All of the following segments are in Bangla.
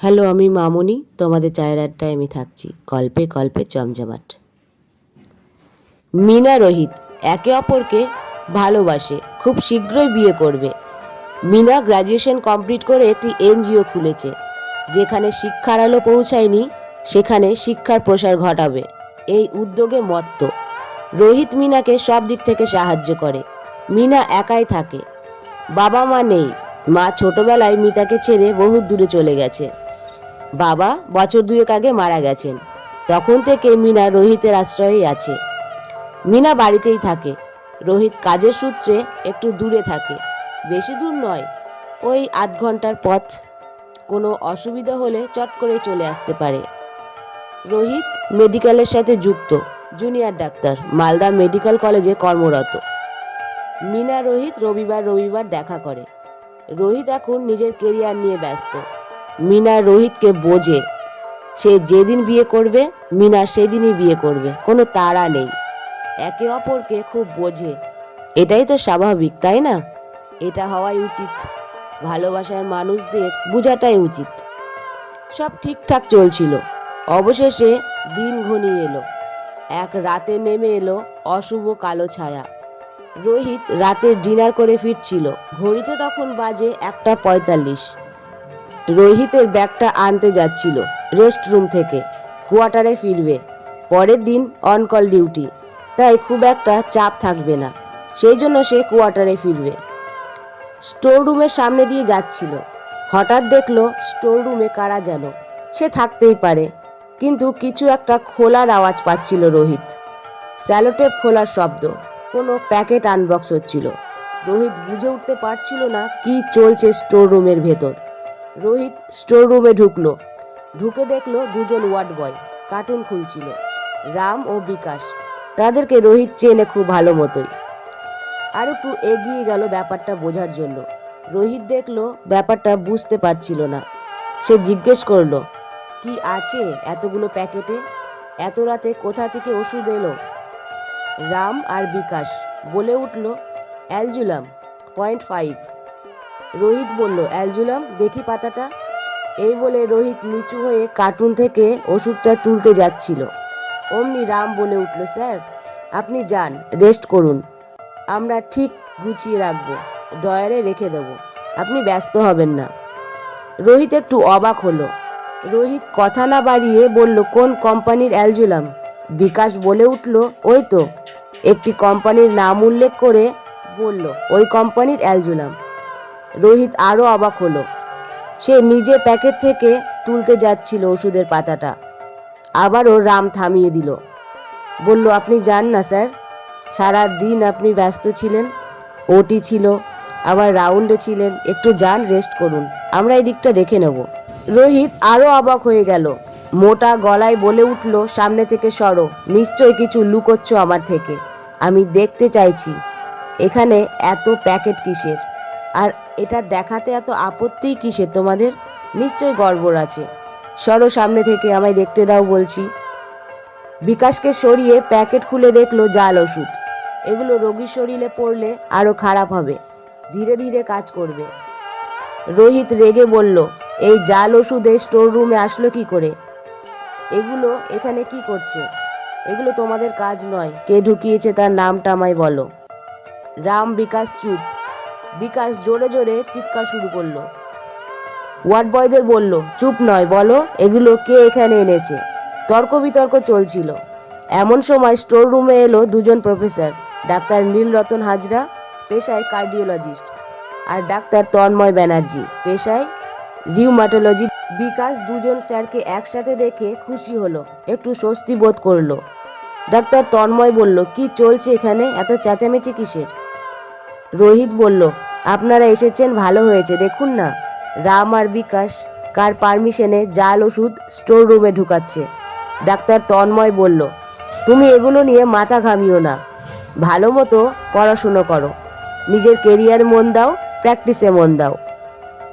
হ্যালো, আমি মামনি। তোমাদের চায়ের আড্ডায় আমি থাকছি। গল্পে গল্পে জমজমাট। মিনা রোহিত একে অপরকে ভালোবাসে, খুব শীঘ্রই বিয়ে করবে। মিনা গ্র্যাজুয়েশন কমপ্লিট করে একটি এনজিও খুলেছে, যেখানে শিক্ষার আলো পৌঁছায়নি, সেখানে শিক্ষার প্রসার ঘটাবে। এই উদ্যোগে মত্ত। রোহিত মিনাকে সব দিক থেকে সাহায্য করে। মিনা একাই থাকে। বাবা মা নেই। মা ছোটবেলায় মিতাকে ছেড়ে বহু দূরে চলে গেছে। বাবা বছর দুয়েক আগে মারা গেছেন। তখন থেকে মিনা রোহিতের আশ্রয়েই আছে। মিনা বাড়িতেই থাকে। রোহিত কাজের সূত্রে একটু দূরে থাকে। বেশি দূর নয়, ওই আধ ঘণ্টার পথ। কোনো অসুবিধা হলে চট করে চলে আসতে পারে। রোহিত মেডিকেলের সাথে যুক্ত। Junior doctor. মালদা মেডিকেল কলেজে কর্মরত। মিনা রোহিত রবিবার রবিবার দেখা করে। রোহিত এখন নিজের কেরিয়ার নিয়ে ব্যস্ত। মিনা রোহিতকে বোঝে। সে যেদিন বিয়ে করবে, মিনা সেদিনই বিয়ে করবে। কোনো তাড়া নেই। একে অপরকে খুব বোঝে। এটাই তো স্বাভাবিক, তাই না? এটা হওয়াই উচিত। ভালোবাসার মানুষদের বোঝাটাই উচিত। সব ঠিকঠাক চলছিল। অবশেষে দিন ঘনিয়ে এলো। এক রাতে নেমে এলো অশুভ কালো ছায়া। রোহিত রাতে ডিনার করে ফিরছিল। ঘড়িতে তখন বাজে একটা পঁয়তাল্লিশ। রোহিতের ব্যাগটা আনতে যাচ্ছিল রেস্ট রুম থেকে, কোয়ার্টারে ফিরবে। পরের দিন অনকল ডিউটি তাই খুব একটা চাপ থাকবে না, সেই জন্য সে কোয়ার্টারে ফিরবে। স্টোর রুমের সামনে দিয়ে যাচ্ছিল। হঠাৎ দেখল স্টোর রুমে কারা যেন, সে থাকতেই পারে, কিন্তু কিছু একটা খোলার আওয়াজ পাচ্ছিল রোহিত। স্যালোটেপ খোলার শব্দ, কোনো প্যাকেট আনবক্স হচ্ছিল। রোহিত বুঝে উঠতে পারছিল না কি চলছে স্টোর রুমের ভেতর। রোহিত স্টোর রুমে ঢুকলো। ঢুকে দেখল দুজন ওয়ার্ড বয় কার্টুন খুলছিল। রাম ও বিকাশ, তাদেরকে রোহিত চেনে খুব ভালো মতোই। আর একটু এগিয়ে গেল ব্যাপারটা বোঝার জন্য। রোহিত দেখল ব্যাপারটা বুঝতে পারছিল না। সে জিজ্ঞেস করল, কি আছে এতগুলো প্যাকেটে? এত রাতে কোথা থেকে ওষুধ এলো? রাম আর বিকাশ বলে উঠল, অ্যালজুলাম পয়েন্ট ফাইভ রোহিত বলল, অ্যালজুলাম, দেখি পাতাটা। এই বলে রোহিত নিচু হয়ে কার্টুন থেকে ওষুধটা তুলতে যাচ্ছিল। অমনি রাম বলে উঠল, স্যার, আপনি যান, রেস্ট করুন। আমরা ঠিক গুছিয়ে রাখব ডয়ারে রেখে দেব। আপনি ব্যস্ত হবেন না। রোহিত একটু অবাক হলো। রোহিত কথা না বাড়িয়ে বলল, কোন কোম্পানির অ্যালজুলাম? বিকাশ বলে উঠল, ওই তো। একটি কোম্পানির নাম উল্লেখ করে বলল, ওই কোম্পানির অ্যালজুলাম। রোহিত আরও অবাক হলো। সে নিজে প্যাকেট থেকে তুলতে যাচ্ছিল ওষুধের পাতাটা। আবারও রাম থামিয়ে দিল। বলল, আপনি যান না, স্যার। সারা দিন আপনি ব্যস্ত ছিলেন ওটি ছিল, আবার রাউন্ডে ছিলেন। একটু যান, রেস্ট করুন। আমরা এই দিকটা দেখে নেব। রোহিত আরও অবাক হয়ে গেল। মোটা গলায় বলে উঠল, সামনে থেকে সরো। নিশ্চয় কিছু লুকোচ্ছ আমার থেকে। আমি দেখতে চাইছি। এখানে এত প্যাকেট কিসের? আর এটা দেখাতে এত আপত্তি কিসের তোমাদের? নিশ্চয় গড়বড় আছে। সরো সামনে থেকে আমায় দেখতে দাও বলছি। বিকাশকে সরিয়ে প্যাকেট খুলে দেখল জাল ওষুধ। এগুলো রোগীর শরীরে পড়লে আরও খারাপ হবে। ধীরে ধীরে কাজ করবে। রোহিত রেগে বলল, এই জাল ওষুধে স্টোর রুমে আসলো কি করে? এগুলো এখানে কি করছে? এগুলো তোমাদের কাজ নয়। কে ঢুকিয়েছে তার নামটা আমায় বলো। রাম বিকাশ চুপ। বিকাশ জোরে জোরে চিৎকার শুরু করল। ওয়ার্ড বয়দের বলল, চুপ নয়, বলো, এগুলো কে এখানে এনেছে? তর্ক বিতর্ক চলছিল। এমন সময় স্টোর রুমে এলো দুজন প্রফেসর ডাক্তার নীলরতন হাজরা, পেশায় কার্ডিওলজিস্ট আর ডাক্তার তন্ময় ব্যানার্জি, পেশায় রিউমাটোলজি বিকাশ দুজন স্যারকে একসাথে দেখে খুশি হলো, একটু স্বস্তি বোধ করল। ডাক্তার তন্ময় বলল, কি চলছে এখানে? এত চেঁচামেচি কিসের? রোহিত বলল, আপনারা এসেছেন, ভালো হয়েছে, দেখুন না। রাম আর বিকাশ কার পারমিশনে জাল ওষুধ স্টোর রুমে ঢুকাচ্ছে। ডাক্তার তন্ময় বলল, তুমি এগুলো নিয়ে মাথা ঘামিও না। ভালো মতো পড়াশুনো করো। নিজের কেরিয়ার মন দাও, প্র্যাকটিসে মন দাও।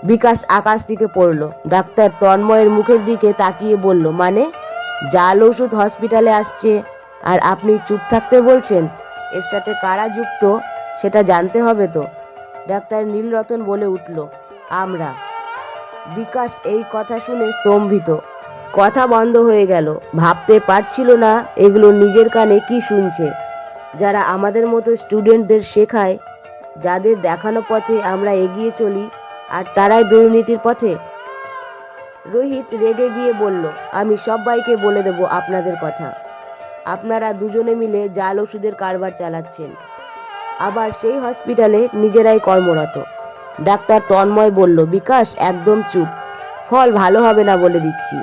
বিকাশ আকাশ দিকে পড়ল। ডাক্তার তন্ময়ের মুখের দিকে তাকিয়ে বলল মানে? জাল ওষুধ হসপিটালে আসছে। আর আপনি চুপ থাকতে বলছেন? এর সাথে কারা যুক্ত? সেটা জানতে হবে তো। ডাক্তার নীলরতন বলে উঠল, আমরা। বিকাশ এই কথা শুনে স্তম্ভিত। কথা বন্ধ হয়ে গেল। ভাবতে পারছিল না এগুলো নিজের কানে কি শুনছে। যারা আমাদের মতো স্টুডেন্টদের শেখায়, যাদের দেখানো পথে আমরা এগিয়ে চলি, আর তারাই দুর্নীতির পথে? রোহিত রেগে গিয়ে বলল, আমি সবাইকে বলে দেব আপনাদের কথা। আপনারা দুজনে মিলে জাল ওষুধের কারবার চালাচ্ছেন। আবার সেই হসপিটালে নিজেরাই কর্মরত। ডাক্তার তন্ময় বলল, বিকাশ, একদম চুপ। ফল ভালো হবে না বলে দিচ্ছি।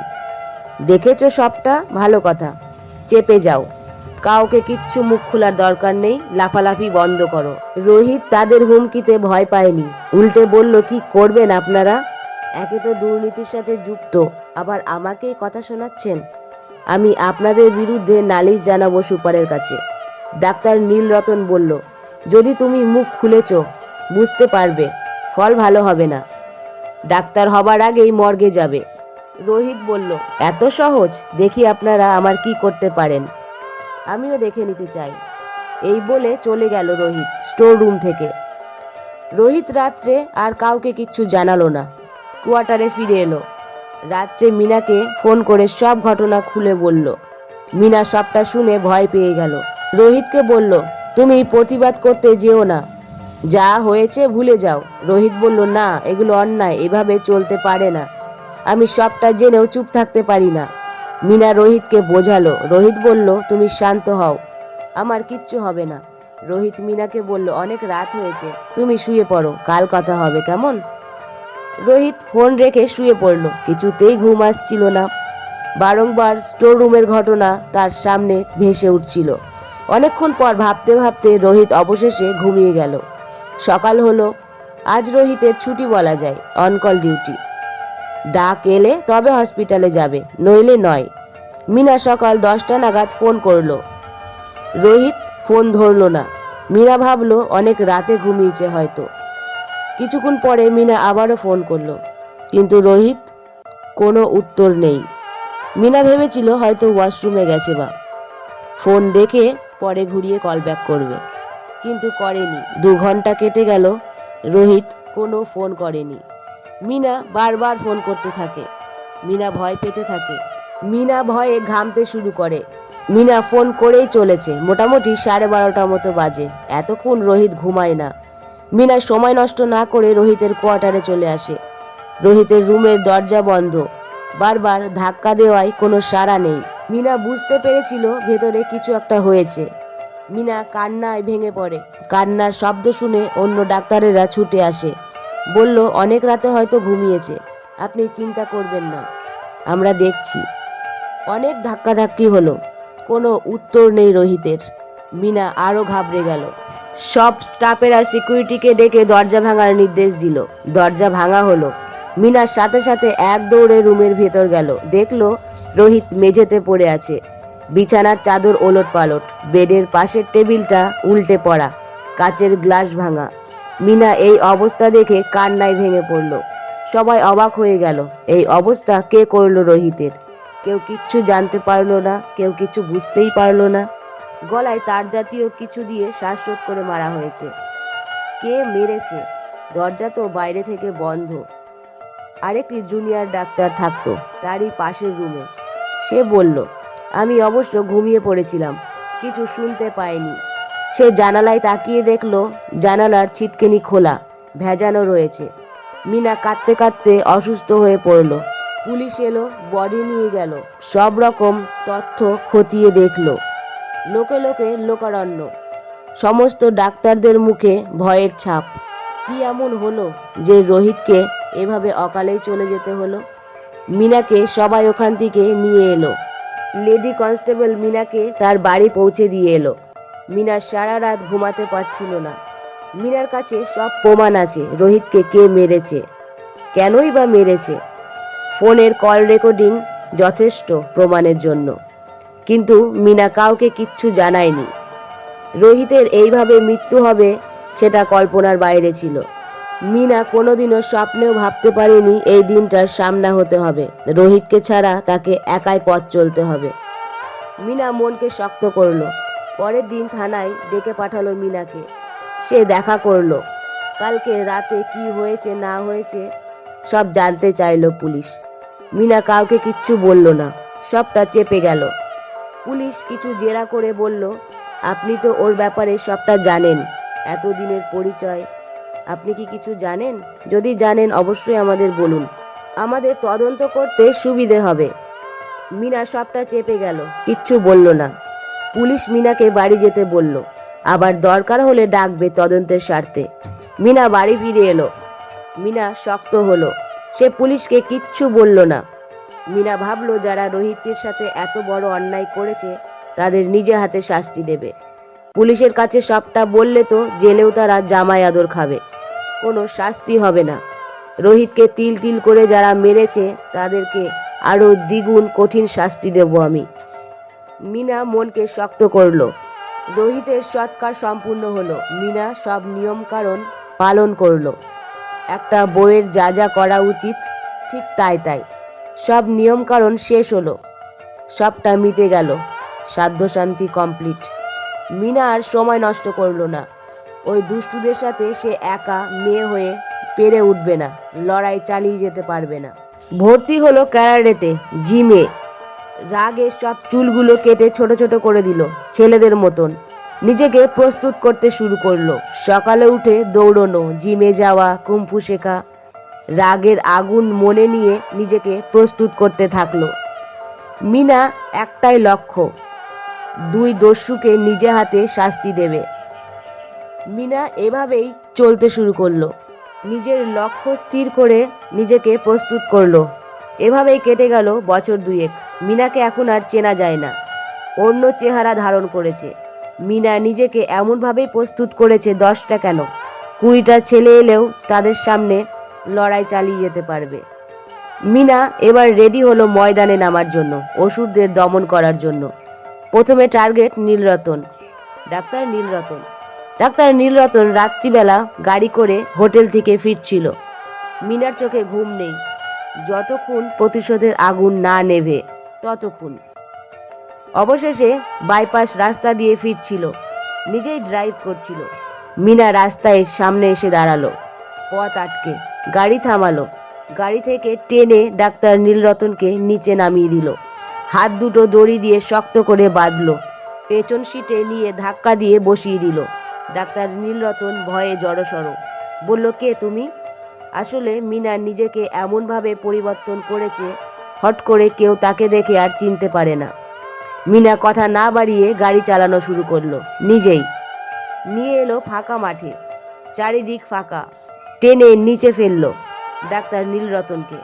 দেখেছ সবটা? ভালো কথা। চেপে যাও। কাউকে কিচ্ছু মুখ খোলার দরকার নেই। লাফালাফি বন্ধ করো। রোহিত তাদের হুমকিতে ভয় পায়নি। উল্টে বলল, কি করবেন আপনারা? একে তো দুর্নীতির সাথে যুক্ত। আবার আমাকেই কথা শোনাচ্ছেন? আমি আপনাদের বিরুদ্ধে নালিশ জানাব সুপারের কাছে। ডাক্তার নীলরতন বলল যদি তুমি মুখ খুলেছ, বুঝতে পারবে, ফল ভালো হবে না। ডাক্তার হবার আগেই মর্গে যাবে। রোহিত বলল, এত সহজ, দেখি আপনারা আমার কি করতে পারেন। আমিও দেখে নিতে চাই। এই বলে চলে গেল রোহিত স্টোর রুম থেকে। রোহিত রাত্রে আর কাউকে কিচ্ছু জানালো না। কোয়ার্টারে ফিরে এলো। রাত্রে মিনাকে ফোন করে সব ঘটনা খুলে বলল। মিনা সবটা শুনে ভয় পেয়ে গেল। রোহিতকে বলল তুমি প্রতিবাদ করতে যেও না। যা হয়েছে ভুলে যাও। রোহিত বলল, না, এগুলো অন্যায়। এভাবে চলতে পারে না। আমি সবটা জেনেও চুপ থাকতে পারি না। মিনা রোহিতকে বোঝালো। রোহিত বলল, তুমি শান্ত হও। আমার কিচ্ছু হবে না। রোহিত মিনাকে বলল, অনেক রাত হয়েছে। তুমি শুয়ে পড়ো। কাল কথা হবে, কেমন? রোহিত ফোন রেখে শুয়ে পড়ল। কিছুতেই ঘুম আসছিল না। বারংবার স্টোর রুমের ঘটনা তার সামনে ভেসে উঠছিল। অনেকক্ষণ পর ভাবতে ভাবতে রোহিত অবশেষে ঘুমিয়ে গেল। সকাল হলো, আজ রোহিতের ছুটি বলা যায় অনকল ডিউটি ডাক এলে তবে হসপিটালে যাবে, নইলে নয়। মিনা সকাল দশটা নাগাদ ফোন করল। রোহিত ফোন ধরলো না। মিনা ভাবলো, অনেক রাতে ঘুমিয়েছে হয়তো। কিছুক্ষণ পরে মিনা আবারও ফোন করল। কিন্তু রোহিত কোনো উত্তর নেই। মিনা ভেবেছিল হয়তো ওয়াশরুমে গেছে বা। ফোন দেখে পরে ঘুরিয়ে কল ব্যাক করবে। কিন্তু করেনি। দু ঘণ্টা কেটে গেল। রোহিত কোনো ফোন করেনি। মিনা বারবার ফোন করতে থাকে। মিনা ভয় পেতে থাকে। মিনা ভয়ে ঘামতে শুরু করে। মিনা ফোন করেই চলেছে। মোটামুটি সাড়ে বারোটা মতো বাজে। এতক্ষণ রোহিত ঘুমায় না। মিনা সময় নষ্ট না করে রোহিতের কোয়ার্টারে চলে আসে। রোহিতের রুমের দরজা বন্ধ। বারবার ধাক্কা দেওয়ায় কোনো সাড়া নেই। মিনা বুঝতে পেরেছিল ভেতরে কিছু একটা হয়েছে। মিনা কান্নায় ভেঙে পড়ে। কান্নার শব্দ শুনে অন্য ডাক্তারেরা ছুটে আসে। বলল, অনেক রাতে হয়তো ঘুমিয়েছে। আপনি চিন্তা করবেন না। আমরা দেখছি। অনেক ধাক্কাধাক্কি হলো। কোনো উত্তর নেই রোহিতের। মিনা আরও ঘাবড়ে গেল। সব স্টাফেরা সিকিউরিটিকে ডেকে দরজা ভাঙার নির্দেশ দিল। দরজা ভাঙা হলো। মিনার সাথে সাথে এক দৌড়ে রুমের ভেতর গেল। দেখল রোহিত মেঝেতে পড়ে আছে। বিছানার চাদর ওলট পালট বেডের পাশের টেবিলটা উল্টে পড়া, কাচের গ্লাস ভাঙা। মিনা এই অবস্থা দেখে কান্নায় ভেঙে পড়ল। সবাই অবাক হয়ে গেল, এই অবস্থা কে করল রোহিতের? কেউ কিচ্ছু জানতে পারল না, কেউ কিছু বুঝতেই পারল না। গলায় তার জাতীয় কিছু দিয়ে শ্বাসরোধ করে মারা হয়েছে। কে মেরেছে? দরজা তো বাইরে থেকে বন্ধ। আরেকটি জুনিয়র ডাক্তার থাকতো, তারই পাশের রুমে। সে বলল, আমি অবশ্য ঘুমিয়ে পড়েছিলাম, কিছু শুনতে পাইনি। সে জানালায় তাকিয়ে দেখল, জানালার ছিটকেনি খোলা, ভেজানো রয়েছে। মিনা কাঁদতে কাঁদতে অসুস্থ হয়ে পড়ল। পুলিশ এলো, বডি নিয়ে গেল, সব রকম তথ্য খতিয়ে দেখল। লোকে লোকে লোকারণ্য, সমস্ত ডাক্তারদের মুখে ভয়ের ছাপ। কি এমন হলো যে রোহিতকে এভাবে অকালেই চলে যেতে হলো? মিনাকে সবাই ওখান থেকে নিয়ে এলো। লেডি কনস্টেবল মিনাকে তার বাড়ি পৌঁছে দিয়ে এলো। মিনা সারা রাত ঘুমাতে পারছিল না। মিনার কাছে সব প্রমাণ আছে, রোহিতকে কে মেরেছে। কেনই বা মেরেছে? ফোনের কল রেকর্ডিং যথেষ্ট প্রমাণের জন্য। কিন্তু মিনা কাউকে কিচ্ছু জানায়নি। রোহিতের এইভাবে মৃত্যু হবে সেটা কল্পনার বাইরে ছিল। মিনা কোনোদিনও স্বপ্নেও ভাবতে পারেনি এই দিনটার সামনা হতে হবে। রোহিতকে ছাড়া তাকে একাই পথ চলতে হবে। মিনা মনকে শক্ত করল। পরের দিন থানায় ডেকে পাঠালো মিনাকে। সে দেখা করল। কালকে রাতে কি হয়েছে, না হয়েছে, সব জানতে চাইলো পুলিশ। মিনা কাউকে কিচ্ছু বলল না। সবটা চেপে গেল। পুলিশ কিছু জেরা করে বলল, আপনি তো ওর ব্যাপারে সবটা জানেন। এতদিনের পরিচয় আপনি কি কিছু জানেন? যদি জানেন, অবশ্যই আমাদের বলুন। আমাদের তদন্ত করতে সুবিধে হবে। মিনা সবটা চেপে গেল, কিচ্ছু বলল না। পুলিশ মিনাকে বাড়ি যেতে বলল। আবার দরকার হলে ডাকবে তদন্তের স্বার্থে। মিনা বাড়ি ফিরে এলো। মিনা শক্ত হলো। সে পুলিশকে কিচ্ছু বলল না। মিনা ভাবলো, যারা রোহিতের সাথে এত বড় অন্যায় করেছে, তাদের নিজে হাতে শাস্তি দেবে। পুলিশের কাছে সবটা বললে তো জেলেও তারা জামাই আদর খাবে। কোনো শাস্তি হবে না। রোহিতকে তিল তিল করে যারা মেরেছে, তাদেরকে আরও দ্বিগুণ কঠিন শাস্তি দেব আমি। মিনা মনকে শক্ত করল। রোহিতের সৎকার সম্পূর্ণ হলো। মিনা সব নিয়মকানুন পালন করল। একটা বইয়ের যা যা করা উচিত, ঠিক তাই তাই। সব নিয়মকানুন শেষ হলো। সবটা মিটে গেল। সাধ্য শান্তি কমপ্লিট। মিনা আর সময় নষ্ট করল না। ওই দুষ্টুদের সাথে সে একা মেয়ে হয়ে পেরে উঠবে না, লড়াই চালিয়ে যেতে পারবে না। ভর্তি হলো ক্যারাটেতে, জিমে। রাগে সব চুলগুলো কেটে ছোট ছোট করে দিল, ছেলেদের মতন। নিজেকে প্রস্তুত করতে শুরু করল। সকালে উঠে দৌড়নো, জিমে যাওয়া, কুম্ফু শেখা। রাগের আগুন মনে নিয়ে নিজেকে প্রস্তুত করতে থাকল। মিনা একটাই লক্ষ্য, দুই দস্যুকে নিজে হাতে শাস্তি দেবে। মিনা এভাবেই চলতে শুরু করল। নিজের লক্ষ্য স্থির করে নিজেকে প্রস্তুত করল। এভাবেই কেটে গেল বছর দুয়েক। মিনাকে এখন আর চেনা যায় না। অন্য চেহারা ধারণ করেছে। মিনা নিজেকে এমনভাবেই প্রস্তুত করেছে দশটা কেন? কুড়িটা ছেলে এলেও তাদের সামনে লড়াই চালিয়ে যেতে পারবে। মিনা এবার রেডি হলো ময়দানে নামার জন্য, অসুরদের দমন করার জন্য। প্রথমে target Nilratan, doctor Nilratan. Doctor Nilratan রাত্রিবেলা গাড়ি করে হোটেল থেকে ফিরছিল। মিনার চোখে ঘুম নেই। যতক্ষণ প্রতিশোধের আগুন না নেভে, ততক্ষণ। অবশেষে বাইপাস রাস্তা দিয়ে ফিরছিল। নিজেই ড্রাইভ করছিল। মিনা রাস্তায় সামনে এসে দাঁড়াল। পথ আটকে, গাড়ি থামালো। গাড়ি থেকে টেনে ডাক্তার নীলরতনকে নিচে নামিয়ে দিল। হাত দুটো দড়ি দিয়ে শক্ত করে বাঁধলো। পেছন সিটে নিয়ে ধাক্কা দিয়ে বসিয়ে দিল। ডাক্তার নীলরতন ভয়ে জড়সড়। বলল, কে তুমি? আসলে মিনা নিজেকে এমনভাবে পরিবর্তন করেছে, হট করে কেউ তাকে দেখে আর চিনতে পারে না। মিনা কথা না বাড়িয়ে গাড়ি চালানো শুরু করল, নিজেই। নিয়ে এলো ফাঁকা মাঠে, চারিদিক ফাঁকা। টেনে নিচে ফেলল ডাক্তার নীলরতনকে।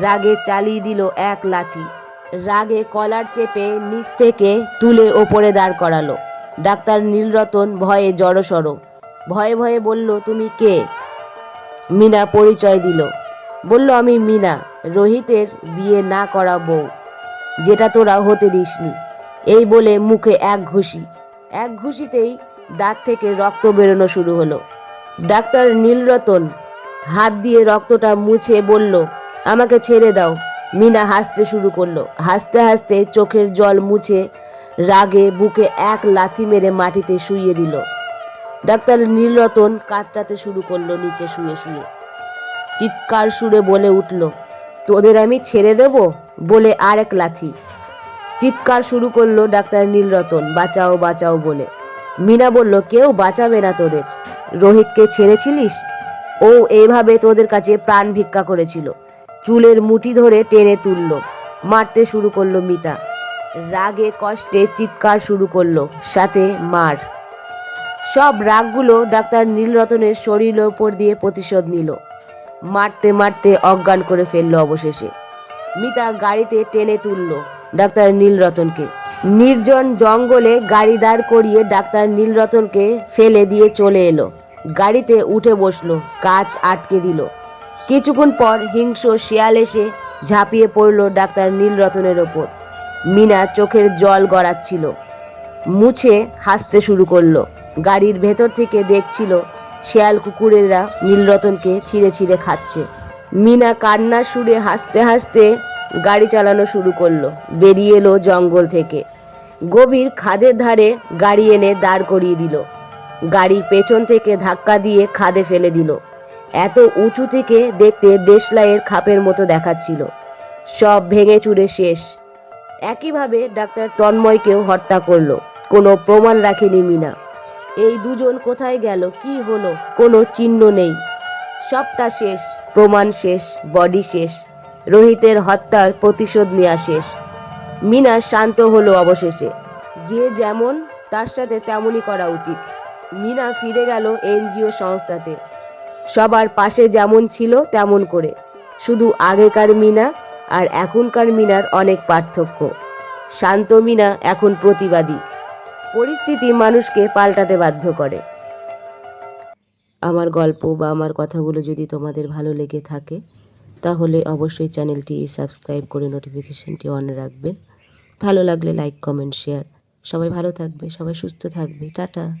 রাগে চালিয়ে দিল এক লাথি। রাগে কলার চেপে নিচ থেকে তুলে ওপরে দাঁড় করালো। ডাক্তার নীলরতন ভয়ে জড়সড়। ভয়ে ভয়ে বলল, তুমি কে? মিনা পরিচয় দিল। বলল, আমি মিনা, রোহিতের বিয়ে না করা বউ। যেটা তোরা হতে দিসনি। এই বলে মুখে এক ঘুষি। এক ঘুষিতেই দাঁত থেকে রক্ত বেরোনো শুরু হলো। ডাক্তার নীলরতন হাত দিয়ে রক্তটা মুছে বলল, আমাকে ছেড়ে দাও। মিনা হাসতে শুরু করল। হাসতে হাসতে চোখের জল মুছে রাগে বুকে এক লাথি মেরে মাটিতে শুইয়ে দিল। ডাক্তার নীলরতন কাতরাতে শুরু করল নিচে শুয়ে শুয়ে। চিৎকার সুরে বলে উঠল, তোদের আমি ছেড়ে দেব? বলে আর এক লাথি। চিৎকার শুরু করল ডাক্তার নীলরতন, বাঁচাও বাঁচাও, বলে। মিনা বলল, কেউ বাঁচাবে না তোদের। রোহিতকে ছেড়েছিলিস? ও এইভাবে তোদের কাছে প্রাণ ভিক্ষা করেছিল। চুলের মুঠি ধরে টেনে তুলল। মারতে শুরু করল মিতা। রাগে কষ্টে চিৎকার শুরু করল, সাথে মার। সব রাগগুলো ডাক্তার নীলরতনের শরীরের ওপর দিয়ে প্রতিশোধ নিল। মারতে মারতে অজ্ঞান করে ফেলল অবশেষে। মিতা গাড়িতে টেনে তুলল ডাক্তার নীলরতনকে। নির্জন জঙ্গলে গাড়ি দাঁড় করিয়ে ডাক্তার নীলরতনকে ফেলে দিয়ে চলে এলো। গাড়িতে উঠে বসল, কাজ আটকে দিল। কিছুক্ষণ পর হিংস্র শিয়াল এসে ঝাঁপিয়ে পড়ল ডাক্তার নীলরতনের ওপর। মিনা চোখের জল গড়াচ্ছিল। মুছে হাসতে শুরু করল। গাড়ির ভেতর থেকে দেখছিল শেয়াল কুকুরেরা নীলরতনকে ছিঁড়ে ছিঁড়ে খাচ্ছে। মিনা কান্নার সুরে হাসতে হাসতে গাড়ি চালানো শুরু করল। বেরিয়ে এলো জঙ্গল থেকে। গভীর খাদের ধারে গাড়ি এনে দাঁড় করিয়ে দিল। গাড়ি পেছন থেকে ধাক্কা দিয়ে খাদে ফেলে দিল। এত উঁচু থেকে দেখতে দেশলাইয়ের খাপের মতো দেখাচ্ছিল। সব ভেঙে চুরে শেষ। একইভাবে ডাক্তার তন্ময়কেও হত্যা করল। কোনো প্রমাণ রাখেনি মিনা। এই দুজন কোথায় গেল, কি হলো, কোনো চিহ্ন নেই। সবটা শেষ, প্রমাণ শেষ, বডি শেষ। রোহিতের হত্যার প্রতিশোধ নেওয়া শেষ। মিনা শান্ত হলো অবশেষে। যে যেমন, তার সাথে তেমনই করা উচিত। মিনা ফিরে গেল এনজিও সংস্থাতে। সবার পাশে যেমন ছিল, তেমন করে। শুধু আগেকার মিনা আর এখনকার মিনার অনেক পার্থক্য। শান্ত মিনা এখন প্রতিবাদী। পরিস্থিতি মানুষকে পাল্টাতে বাধ্য করে। আমার গল্প বা আমার কথাগুলো যদি তোমাদের ভালো লেগে থাকে, তাহলে অবশ্যই চ্যানেলটি সাবস্ক্রাইব করে নোটিফিকেশনটি অন রাখবেন। ভালো লাগলে লাইক, কমেন্ট, শেয়ার। সবাই ভালো থাকবে, সবাই সুস্থ থাকবে। টাটা।